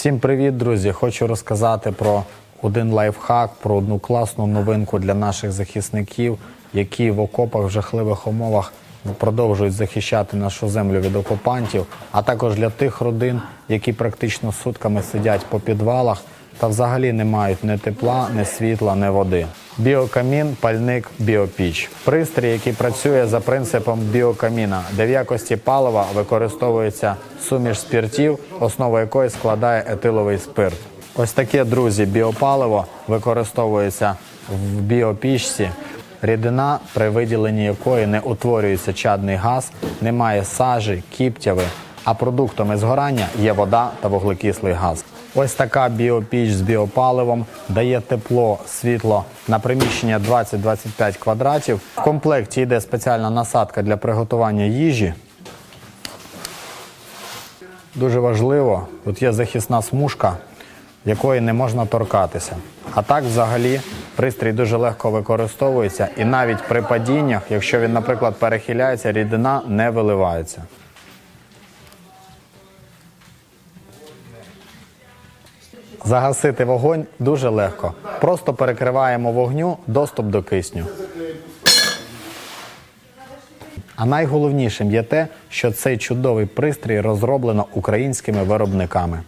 Всім привіт, друзі! Хочу розказати про один лайфхак, про одну класну новинку для наших захисників, які в окопах в жахливих умовах продовжують захищати нашу землю від окупантів, а також для тих родин, які практично сутками сидять по підвалах та взагалі не мають ні тепла, ні світла, ні води. Біокамін, пальник, біопіч. Пристрій, який працює за принципом біокаміна, де в якості палива використовується суміш спіртів, основа якої складає етиловий спирт. Ось таке, друзі, біопаливо використовується в біопічці. Рідина, при виділенні якої не утворюється чадний газ, немає сажі, кіптяви, а продуктами згорання є вода та вуглекислий газ. Ось така біопіч з біопаливом дає тепло, світло на приміщення 20-25 квадратів. В комплекті йде спеціальна насадка для приготування їжі. Дуже важливо, тут є захисна смужка, якої не можна торкатися. А так, взагалі, пристрій дуже легко використовується, і навіть при падіннях, якщо він, наприклад, перехиляється, рідина не виливається. Загасити вогонь дуже легко. Просто перекриваємо вогню доступ до кисню. А найголовнішим є те, що цей чудовий пристрій розроблено українськими виробниками.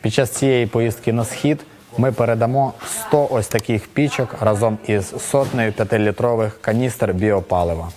Під час цієї поїздки на схід ми передамо 100 ось таких пічок разом із сотнею 5-літрових каністр біопалива.